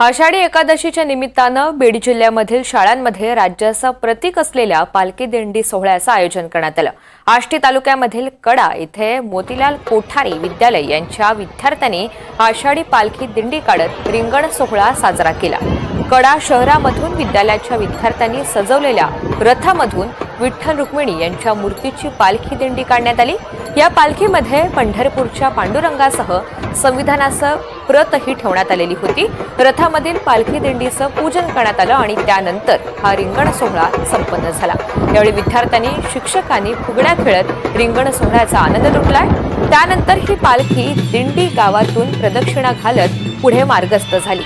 आषाढी एकादशीच्या निमित्तानं बीड जिल्ह्यामधील शाळांमध्ये राज्याचं प्रतीक असलेल्या पालखी दिंडी सोहळ्याचं आयोजन करण्यात आलं. आष्टी तालुक्यामधील कडा इथे मोतीलाल कोठारी विद्यालय यांच्या विद्यार्थ्यांनी आषाढी पालखी दिंडी काढत रिंगण सोहळा साजरा केला. कडा शहरामधून विद्यालयाच्या विद्यार्थ्यांनी सजवलेल्या रथामधून विठ्ठल रुक्मिणी यांच्या मूर्तीची पालखी दिंडी काढण्यात आली. या पालखीमध्ये पंढरपूरच्या पांडुरंगासह संविधानाचं प्रतही ठेवण्यात आलेली होती. रथामधील पालखी दिंडीचं पूजन करण्यात आलं आणि त्यानंतर हा रिंगण सोहळा संपन्न झाला. यावेळी विद्यार्थ्यांनी शिक्षकांनी फुगड्या खेळत रिंगण सोहळ्याचा आनंद लुटलाय. त्यानंतर ही पालखी दिंडी गावातून प्रदक्षिणा घालत पुढे मार्गस्थ झाली.